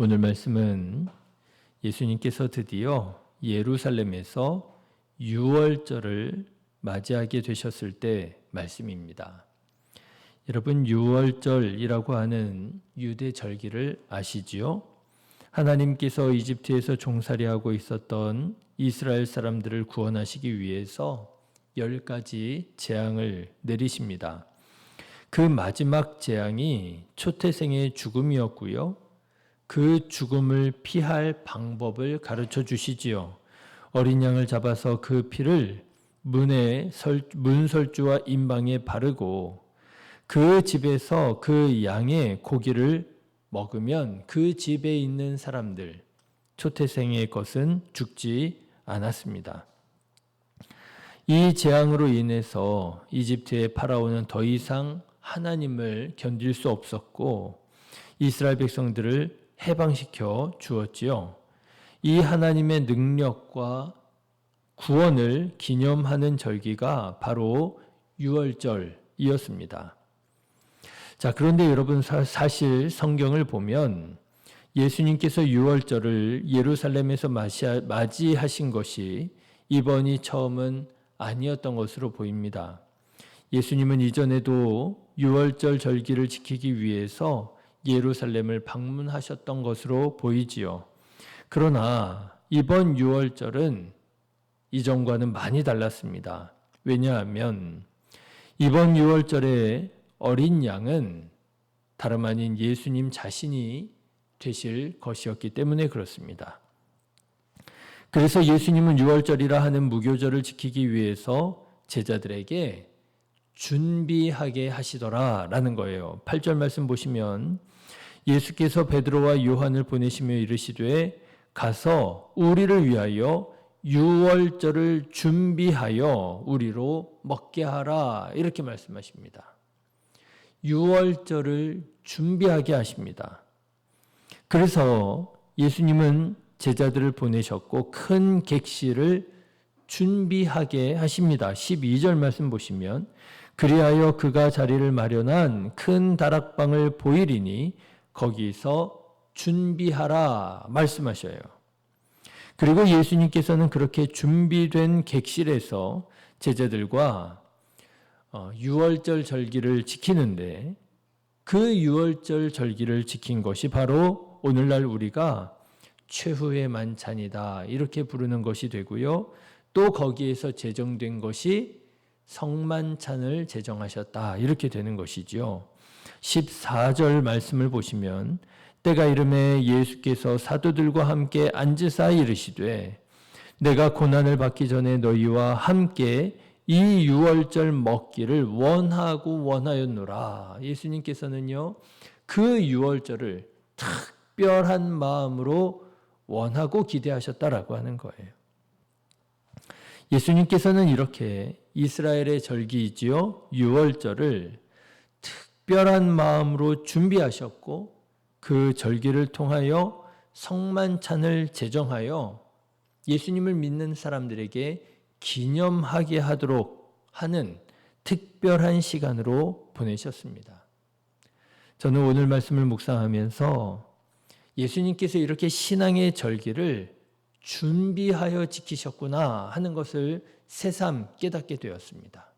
오늘 말씀은 예수님께서 드디어 예루살렘에서 6월절을 맞이하게 되셨을 때 말씀입니다. 여러분 6월절이라고 하는 유대 절기를 아시지요? 하나님께서 이집트에서 종살이하고 있었던 이스라엘 사람들을 구원하시기 위해서 열 가지 재앙을 내리십니다. 그 마지막 재앙이 초태생의 죽음이었고요. 그 죽음을 피할 방법을 가르쳐 주시지요. 어린 양을 잡아서 그 피를 문에 설, 문설주와 임방에 바르고 그 집에서 그 양의 고기를 먹으면 그 집에 있는 사람들, 초태생의 것은 죽지 않았습니다. 이 재앙으로 인해서 이집트의 파라오는 더 이상 하나님을 견딜 수 없었고 이스라엘 백성들을 해방시켜 주었지요. 이 하나님의 능력과 구원을 기념하는 절기가 바로 6월절이었습니다. 자, 그런데 여러분 사실 성경을 보면 예수님께서 6월절을 예루살렘에서 맞이하신 것이 이번이 처음은 아니었던 것으로 보입니다. 예수님은 이전에도 6월절 절기를 지키기 위해서 예루살렘을 방문하셨던 것으로 보이지요. 그러나 이번 6월절은 이전과는 많이 달랐습니다. 왜냐하면 이번 6월절에 어린 양은 다름 아닌 예수님 자신이 되실 것이었기 때문에 그렇습니다. 그래서 예수님은 6월절이라 하는 무교절을 지키기 위해서 제자들에게 준비하게 하시더라 라는 거예요. 8절 말씀 보시면 예수께서 베드로와 요한을 보내시며 이르시되 가서 우리를 위하여 유월절을 준비하여 우리로 먹게 하라 이렇게 말씀하십니다. 유월절을 준비하게 하십니다. 그래서 예수님은 제자들을 보내셨고 큰 객실을 준비하게 하십니다. 12절 말씀 보시면 그리하여 그가 자리를 마련한 큰 다락방을 보이리니 거기서 준비하라 말씀하셔요. 그리고 예수님께서는 그렇게 준비된 객실에서 제자들과 6월절 어, 절기를 지키는데 그 6월절 절기를 지킨 것이 바로 오늘날 우리가 최후의 만찬이다. 이렇게 부르는 것이 되고요. 또 거기에서 제정된 것이 성만찬을 제정하셨다. 이렇게 되는 것이죠. 14절 말씀을 보시면 때가 이름에 예수께서 사도들과 함께 앉으사 이르시되 내가 고난을 받기 전에 너희와 함께 이 유월절 먹기를 원하고 원하였노라. 예수님께서는요, 그 유월절을 특별한 마음으로 원하고 기대하셨다라고 하는 거예요. 예수님께서는 이렇게 이스라엘의 절기이지요, 유월절을 특별한 마음으로 준비하셨고 그 절기를 통하여 성만찬을 제정하여 예수님을 믿는 사람들에게 기념하게 하도록 하는 특별한 시간으로 보내셨습니다. 저는 오늘 말씀을 묵상하면서 예수님께서 이렇게 신앙의 절기를 준비하여 지키셨구나 하는 것을 새삼 깨닫게 되었습니다.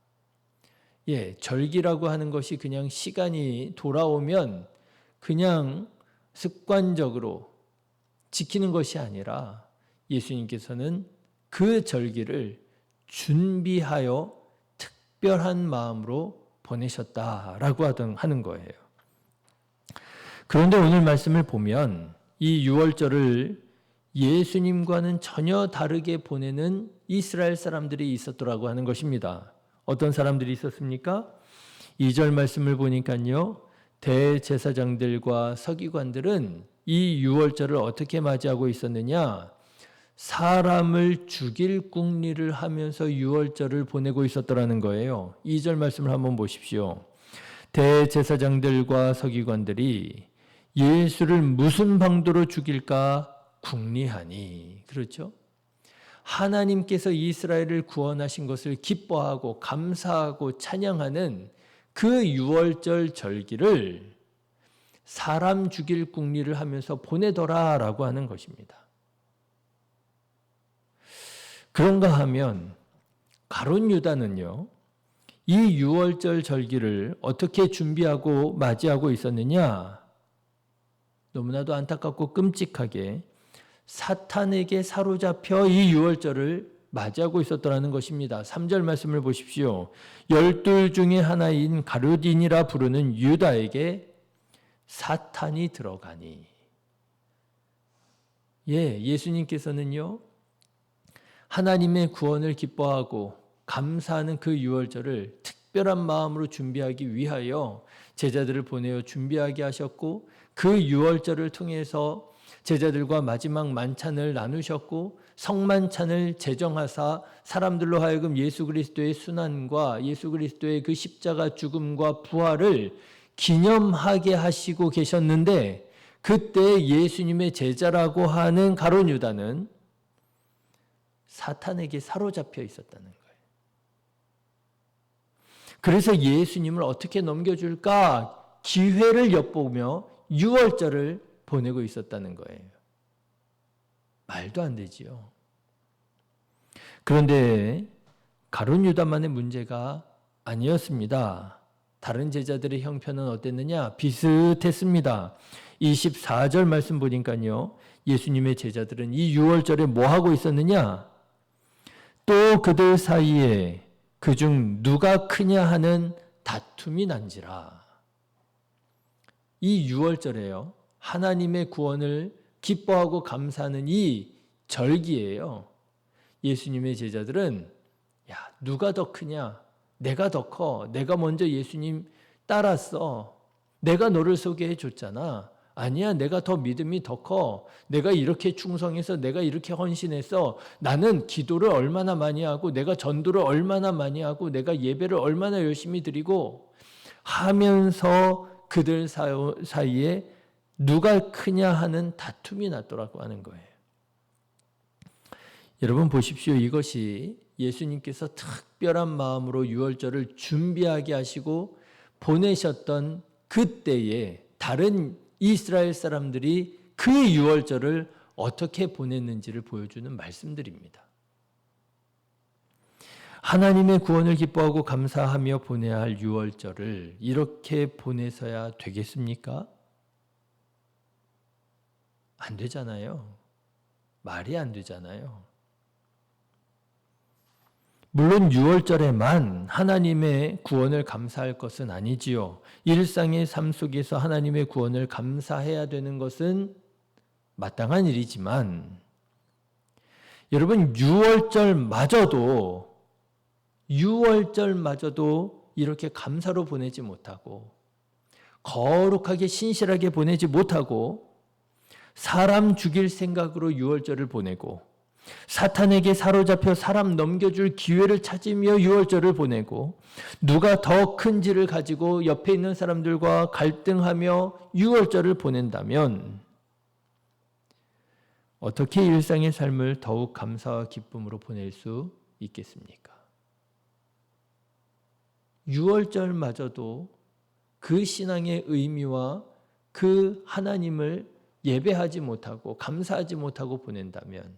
예, 절기라고 하는 것이 그냥 시간이 돌아오면 그냥 습관적으로 지키는 것이 아니라 예수님께서는 그 절기를 준비하여 특별한 마음으로 보내셨다라고 하는 거예요. 그런데 오늘 말씀을 보면 이 6월절을 예수님과는 전혀 다르게 보내는 이스라엘 사람들이 있었더라고 하는 것입니다. 어떤 사람들이 있었습니까? 2절 말씀을 보니까요. 대제사장들과 서기관들은 이 유월절을 어떻게 맞이하고 있었느냐? 사람을 죽일 궁리를 하면서 유월절을 보내고 있었더라는 거예요. 2절 말씀을 한번 보십시오. 대제사장들과 서기관들이 예수를 무슨 방도로 죽일까 궁리하니. 그렇죠? 하나님께서 이스라엘을 구원하신 것을 기뻐하고 감사하고 찬양하는 그 유월절 절기를 사람 죽일 궁리를 하면서 보내더라라고 하는 것입니다. 그런가 하면 가론 유다는요. 이 유월절 절기를 어떻게 준비하고 맞이하고 있었느냐? 너무나도 안타깝고 끔찍하게 사탄에게 사로잡혀 이 유월절을 맞이하고 있었더라는 것입니다. 3절 말씀을 보십시오. 열둘 중에 하나인 가룟딘이라 부르는 유다에게 사탄이 들어가니. 예, 예수님께서는요. 하나님의 구원을 기뻐하고 감사하는 그 유월절을 특별한 마음으로 준비하기 위하여 제자들을 보내어 준비하게 하셨고 그 유월절을 통해서 제자들과 마지막 만찬을 나누셨고 성만찬을 제정하사 사람들로 하여금 예수 그리스도의 순환과 예수 그리스도의 그 십자가 죽음과 부활을 기념하게 하시고 계셨는데 그때 예수님의 제자라고 하는 가론 유다는 사탄에게 사로잡혀 있었다는 거예요. 그래서 예수님을 어떻게 넘겨줄까 기회를 엿보며 6월절을 보내고 있었다는 거예요. 말도 안 되지요. 그런데 가론 유다만의 문제가 아니었습니다. 다른 제자들의 형편은 어땠느냐? 비슷했습니다. 24절 말씀 보니까요. 예수님의 제자들은 이 6월절에 뭐 하고 있었느냐? 또 그들 사이에 그중 누가 크냐 하는 다툼이 난지라. 이 6월절에요. 하나님의 구원을 기뻐하고 감사하는 이 절기예요. 예수님의 제자들은 야, 누가 더 크냐? 내가 더 커. 내가 먼저 예수님 따랐어. 내가 너를 소개해 줬잖아. 아니야, 내가 더 믿음이 더 커. 내가 이렇게 충성해서 내가 이렇게 헌신해서 나는 기도를 얼마나 많이 하고 내가 전도를 얼마나 많이 하고 내가 예배를 얼마나 열심히 드리고 하면서 그들 사이에 누가 크냐 하는 다툼이 났더라고 하는 거예요. 여러분 보십시오. 이것이 예수님께서 특별한 마음으로 유월절을 준비하게 하시고 보내셨던 그때에 다른 이스라엘 사람들이 그 유월절을 어떻게 보냈는지를 보여주는 말씀들입니다. 하나님의 구원을 기뻐하고 감사하며 보내야 할 유월절을 이렇게 보내서야 되겠습니까? 안 되잖아요. 말이 안 되잖아요. 물론 6월절에만 하나님의 구원을 감사할 것은 아니지요. 일상의 삶 속에서 하나님의 구원을 감사해야 되는 것은 마땅한 일이지만 여러분 6월절마저도 6월절마저도 이렇게 감사로 보내지 못하고 거룩하게 신실하게 보내지 못하고 사람 죽일 생각으로 6월절을 보내고 사탄에게 사로잡혀 사람 넘겨줄 기회를 찾으며 6월절을 보내고 누가 더 큰지를 가지고 옆에 있는 사람들과 갈등하며 6월절을 보낸다면 어떻게 일상의 삶을 더욱 감사와 기쁨으로 보낼 수 있겠습니까? 6월절마저도 그 신앙의 의미와 그 하나님을 예배하지 못하고 감사하지 못하고 보낸다면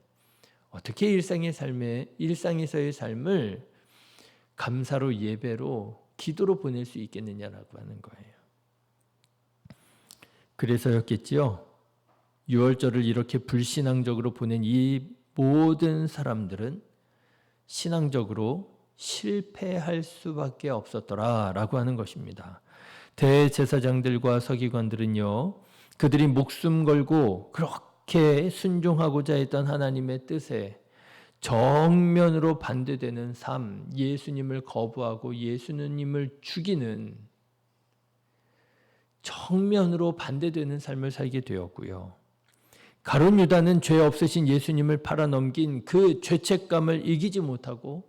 어떻게 일상의 삶에 일상에서의 삶을 감사로 예배로 기도로 보낼 수 있겠느냐라고 하는 거예요. 그래서였겠지요. 6월절을 이렇게 불신앙적으로 보낸 이 모든 사람들은 신앙적으로 실패할 수밖에 없었더라라고 하는 것입니다. 대제사장들과 서기관들은요. 그들이 목숨 걸고 그렇게 순종하고자 했던 하나님의 뜻에 정면으로 반대되는 삶, 예수님을 거부하고 예수님을 죽이는 정면으로 반대되는 삶을 살게 되었고요. 가론 유다는 죄 없으신 예수님을 팔아넘긴 그 죄책감을 이기지 못하고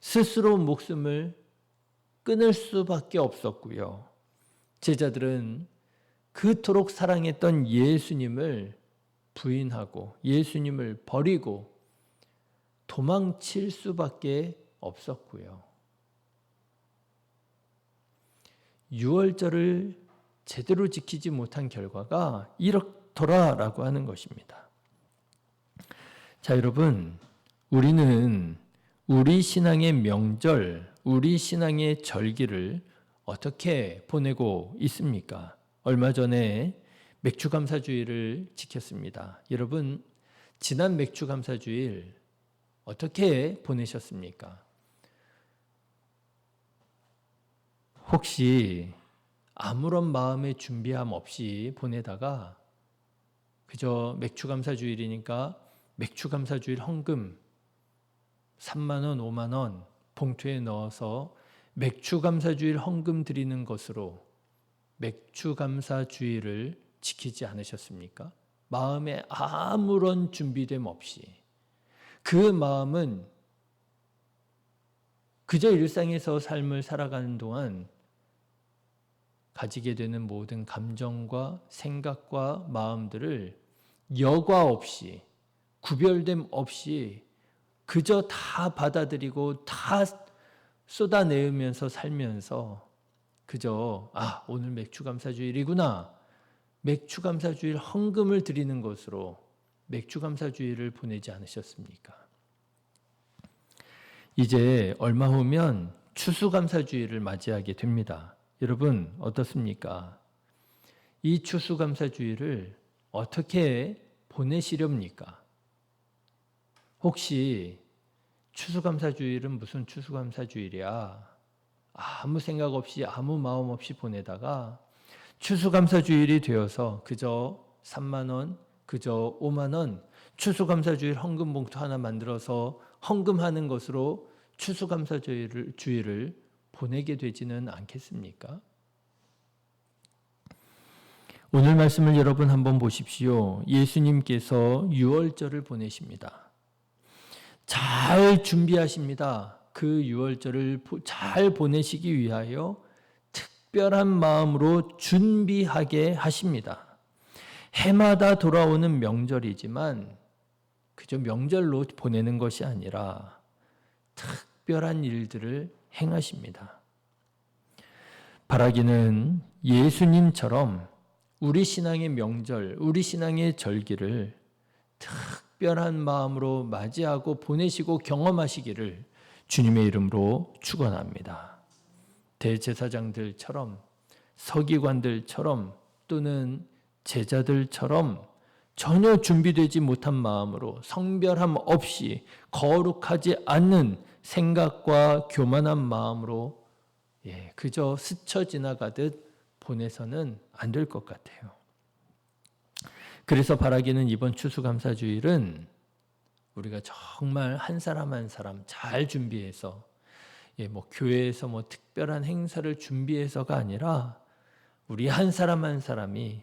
스스로 목숨을 끊을 수밖에 없었고요. 제자들은 그토록 사랑했던 예수님을 부인하고 예수님을 버리고 도망칠 수밖에 없었고요. 6월절을 제대로 지키지 못한 결과가 이렇더라라고 하는 것입니다. 자, 여러분, 우리는 우리 신앙의 명절, 우리 신앙의 절기를 어떻게 보내고 있습니까? 얼마 전에 맥주 감사주의를 지켰습니다. 여러분, 지난 맥주 감사주일 어떻게 보내셨습니까? 혹시 아무런 마음의 준비함 없이 보내다가 그저 맥주 감사주일이니까 맥주 감사주일 헌금 3만 원, 5만 원 봉투에 넣어서 맥주 감사주일 헌금 드리는 것으로 맥주감사주일을 지키지 않으셨습니까? 마음에 아무런 준비됨 없이 그 마음은 그저 일상에서 삶을 살아가는 동안 가지게 되는 모든 감정과 생각과 마음들을 여과 없이 구별됨 없이 그저 다 받아들이고 다 쏟아내으면서 살면서 그저 아 오늘 맥주 감사주일이구나 맥주 감사주일 헌금을 드리는 것으로 맥주 감사주일을 보내지 않으셨습니까? 이제 얼마 후면 추수감사주일을 맞이하게 됩니다. 여러분 어떻습니까? 이 추수감사주일을 어떻게 보내시렵니까? 혹시 추수감사주일은 무슨 추수감사주일이야? 아무 생각 없이 아무 마음 없이 보내다가 추수감사주일이 되어서 그저 3만 원, 그저 5만 원 추수감사주일 헌금 봉투 하나 만들어서 헌금하는 것으로 추수감사주일을 주일을 보내게 되지는 않겠습니까? 오늘 말씀을 여러분 한번 보십시오. 예수님께서 유월절을 보내십니다. 잘 준비하십니다. 그 유월절을 잘 보내시기 위하여 특별한 마음으로 준비하게 하십니다. 해마다 돌아오는 명절이지만 그저 명절로 보내는 것이 아니라 특별한 일들을 행하십니다. 바라기는 예수님처럼 우리 신앙의 명절, 우리 신앙의 절기를 특별한 마음으로 맞이하고 보내시고 경험하시기를 주님의 이름으로 축원합니다. 대제사장들처럼 서기관들처럼 또는 제자들처럼 전혀 준비되지 못한 마음으로 성별함 없이 거룩하지 않는 생각과 교만한 마음으로 예, 그저 스쳐 지나가듯 보내서는 안 될 것 같아요. 그래서 바라기는 이번 추수감사주일은 우리가 정말 한 사람 한 사람 잘 준비해서 예, 뭐 교회에서 뭐 특별한 행사를 준비해서가 아니라 우리 한 사람 한 사람이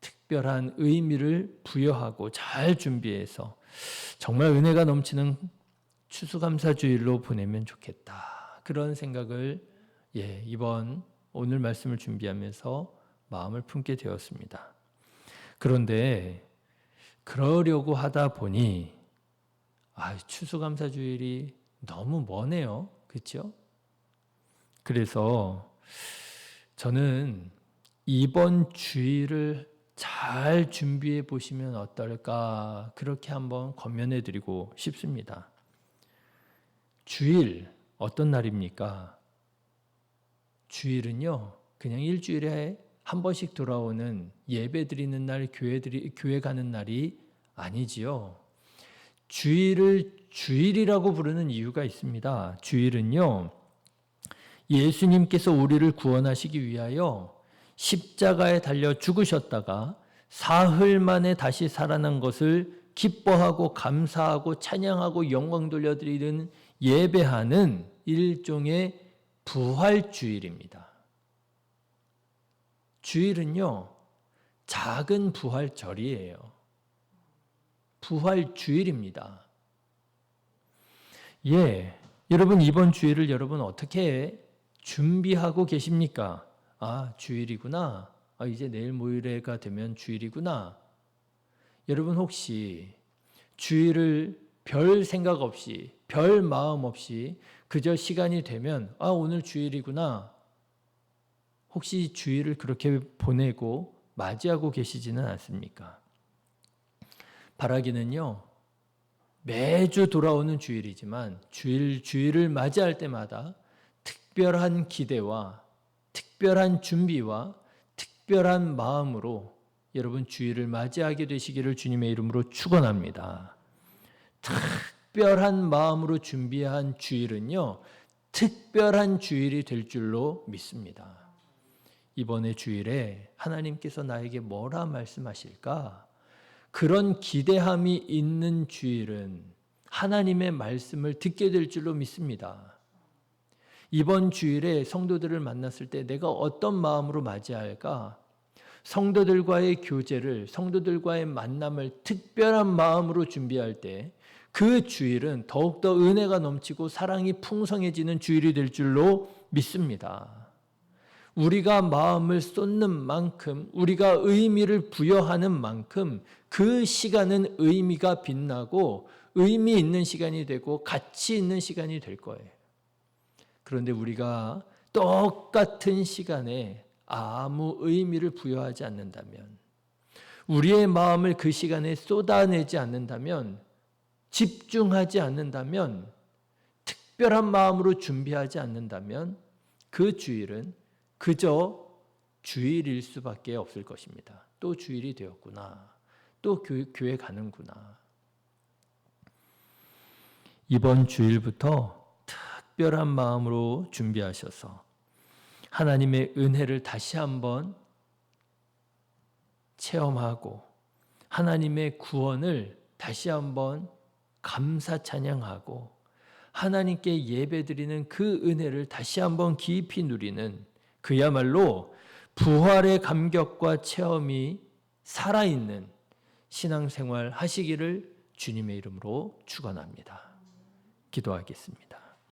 특별한 의미를 부여하고 잘 준비해서 정말 은혜가 넘치는 추수감사주일로 보내면 좋겠다. 그런 생각을 예, 이번 오늘 말씀을 준비하면서 마음을 품게 되었습니다. 그런데 그러려고 하다 보니 아, 추수감사주일이 너무 머네요. 그렇죠? 그래서 저는 이번 주일을 잘 준비해 보시면 어떨까 그렇게 한번 권면해 드리고 싶습니다. 주일 어떤 날입니까? 주일은요. 그냥 일주일에 한 번씩 돌아오는 예배 드리는 날, 교회 드리, 교회 가는 날이 아니지요. 주일을 주일이라고 부르는 이유가 있습니다. 주일은요. 예수님께서 우리를 구원하시기 위하여 십자가에 달려 죽으셨다가 사흘 만에 다시 살아난 것을 기뻐하고 감사하고 찬양하고 영광 돌려드리는 예배하는 일종의 부활주일입니다. 주일은요, 작은 부활절이에요. 부활주일입니다. 예, 여러분 이번 주일을 여러분 어떻게 준비하고 계십니까? 아, 주일이구나. 아, 이제 내일 모레가 되면 주일이구나. 여러분 혹시 주일을 별 생각 없이, 별 마음 없이 그저 시간이 되면 아, 오늘 주일이구나. 혹시 주일을 그렇게 보내고 맞이하고 계시지는 않습니까? 바라기는요, 매주 돌아오는 주일이지만 주일, 주일을 맞이할 때마다 특별한 기대와 특별한 준비와 특별한 마음으로 여러분 주일을 맞이하게 되시기를 주님의 이름으로 축원합니다. 특별한 마음으로 준비한 주일은요. 특별한 주일이 될 줄로 믿습니다. 이번에 주일에 하나님께서 나에게 뭐라 말씀하실까? 그런 기대함이 있는 주일은 하나님의 말씀을 듣게 될 줄로 믿습니다. 이번 주일에 성도들을 만났을 때 내가 어떤 마음으로 맞이할까? 성도들과의 교제를, 성도들과의 만남을 특별한 마음으로 준비할 때 그 주일은 더욱더 은혜가 넘치고 사랑이 풍성해지는 주일이 될 줄로 믿습니다. 우리가 마음을 쏟는 만큼, 우리가 의미를 부여하는 만큼 그 시간은 의미가 빛나고 의미 있는 시간이 되고 가치 있는 시간이 될 거예요. 그런데 우리가 똑같은 시간에 아무 의미를 부여하지 않는다면, 우리의 마음을 그 시간에 쏟아내지 않는다면, 집중하지 않는다면, 특별한 마음으로 준비하지 않는다면, 그 주일은 그저 주일일 수밖에 없을 것입니다. 또 주일이 되었구나. 또 교회, 교회 가는구나. 이번 주일부터 특별한 마음으로 준비하셔서 하나님의 은혜를 다시 한번 체험하고 하나님의 구원을 다시 한번 감사 찬양하고 하나님께 예배드리는 그 은혜를 다시 한번 깊이 누리는 그야말로 부활의 감격과 체험이 살아있는 신앙생활 하시기를 주님의 이름으로 축원합니다. 기도하겠습니다.